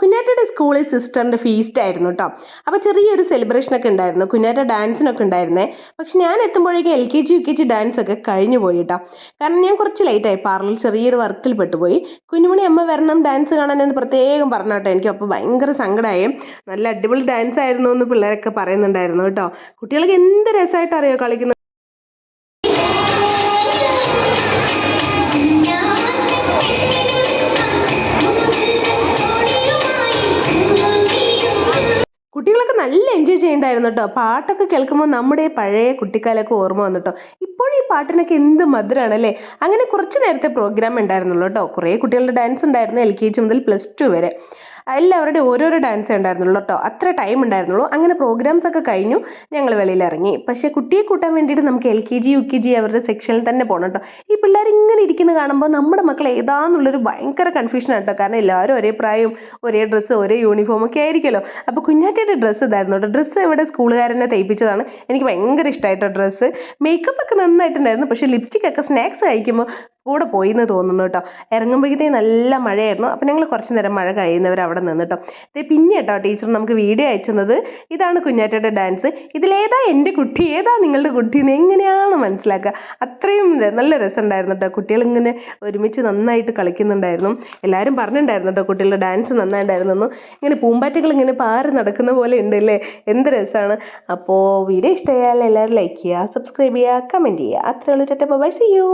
കുഞ്ഞാറ്റയുടെ സ്കൂളിൽ സിസ്റ്ററിന്റെ ഫീസ്റ്റ് ആയിരുന്നു കേട്ടോ അപ്പോൾ ചെറിയൊരു സെലിബ്രേഷൻ ഒക്കെ ഉണ്ടായിരുന്നു. കുഞ്ഞാറ്റ ഡാൻസിനൊക്കെ ഉണ്ടായിരുന്നേ. പക്ഷെ ഞാൻ എത്തുമ്പോഴേക്കും L K G U K G dance ഒക്കെ കഴിഞ്ഞു പോയി കേട്ടോ കാരണം ഞാൻ കുറച്ച് ലേറ്റായി പാർലറിൽ ചെറിയൊരു വർക്കിൽ പെട്ടുപോയി. കുഞ്ഞുമണി അമ്മ വരണം ഡാൻസ് കാണാൻ എന്ന് പ്രത്യേകം പറഞ്ഞു കേട്ടോ എനിക്ക് അപ്പോൾ ഭയങ്കര സങ്കടമായി നല്ല അടിപൊളി ഡാൻസ് ആയിരുന്നു എന്ന് പിള്ളേരൊക്കെ പറയുന്നുണ്ടായിരുന്നു കേട്ടോ കുട്ടികൾക്ക് എന്ത് രസമായിട്ട് അറിയോ കളിക്കുന്നത്? നല്ല എൻജോയ് ചെയ്യണ്ടായിരുന്നു കേട്ടോ പാട്ടൊക്കെ കേൾക്കുമ്പോൾ നമ്മുടെ പഴയ കുട്ടിക്കാലൊക്കെ ഓർമ്മ വന്നിട്ടോ ഇപ്പോഴും ഈ പാട്ടിനൊക്കെ എന്ത് മധുരമാണ് അല്ലേ? അങ്ങനെ കുറച്ച് നേരത്തെ പ്രോഗ്രാം ഉണ്ടായിരുന്നുള്ളൂ കേട്ടോ കുറേ കുട്ടികളുടെ ഡാൻസ് ഉണ്ടായിരുന്നു എൽ കെ ജി മുതൽ പ്ലസ് ടു വരെ. എല്ലാവരുടെയും ഓരോരോ ഡാൻസ് ഉണ്ടായിരുന്നുള്ളൂ കേട്ടോ അത്ര ടൈം ഉണ്ടായിരുന്നുള്ളൂ. അങ്ങനെ പ്രോഗ്രാംസ് ഒക്കെ കഴിഞ്ഞു. ഞങ്ങൾ വെളിയിൽ ഇറങ്ങി. പക്ഷേ കുട്ടിയെ കൂട്ടാൻ വേണ്ടിയിട്ട് നമുക്ക് L K G U K G അവരുടെ സെക്ഷനിൽ തന്നെ പോകണം കേട്ടോ പിള്ളേർ ഇങ്ങനെ ഇരിക്കുന്നത് കാണുമ്പോൾ നമ്മുടെ മക്കൾ ഏതാന്നുള്ളൊരു ഭയങ്കര കൺഫ്യൂഷൻ ആട്ടോ. കാരണം എല്ലാവരും ഒരേ പ്രായം ഒരേ ഡ്രസ്സ് ഒരേ യൂണിഫോം ഒക്കെ ആയിരിക്കുമല്ലോ. അപ്പോൾ കുഞ്ഞാറ്റയുടെ ഡ്രസ്സ് ഇതായിരുന്നു കേട്ടോ. ഡ്രസ്സ് ഇവിടെ സ്കൂളുകാരനെ തയ്പ്പിച്ചതാണ് എനിക്ക് ഭയങ്കര ഇഷ്ടമായിട്ടോ ഡ്രസ്സ് മേക്കപ്പ് ഒക്കെ നന്നായിട്ടുണ്ടായിരുന്നു. പക്ഷേ ലിപ്സ്റ്റിക് ഒക്കെ സ്നാക്സ് കഴിക്കുമ്പോൾ കൂടെ പോയി എന്ന് തോന്നുന്നു കേട്ടോ ഇറങ്ങുമ്പോഴത്തേക്കും നല്ല മഴയായിരുന്നു. അപ്പോൾ ഞങ്ങൾ കുറച്ച് നേരം മഴ കഴിയുന്നവർ അവിടെ നിന്ന് കേട്ടോ പിന്നെ കേട്ടോ ടീച്ചർ നമുക്ക് വീഡിയോ അയച്ചത് ഇതാണ് കുഞ്ഞാറ്റയുടെ ഡാൻസ്. ഇതിലേതാ എന്റെ കുട്ടി? ഏതാ നിങ്ങളുടെ കുട്ടി എന്ന് എങ്ങനെയാണ് മനസ്സിലാക്കുക. അത്രയും നല്ല രസമുണ്ടായിരുന്നു കേട്ടോ കുട്ടികൾ ഇങ്ങനെ ഒരുമിച്ച് നന്നായിട്ട് കളിക്കുന്നുണ്ടായിരുന്നു. എല്ലാവരും പറഞ്ഞിട്ടുണ്ടായിരുന്നു കേട്ടോ കുട്ടികളുടെ ഡാൻസ് നന്നായിട്ടുണ്ടായിരുന്നു ഇങ്ങനെ പൂമ്പാറ്റകൾ ഇങ്ങനെ പാറി നടക്കുന്ന പോലെ ഉണ്ട് അല്ലേ? എന്ത് രസമാണ് അപ്പോൾ വീഡിയോ ഇഷ്ടമായാൽ എല്ലാവരും ലൈക്ക് ചെയ്യുക സബ്സ്ക്രൈബ് ചെയ്യുക കമന്റ് ചെയ്യുക. അത്രേ ഉള്ളൂ. ചേട്ടാ ബൈ സി യു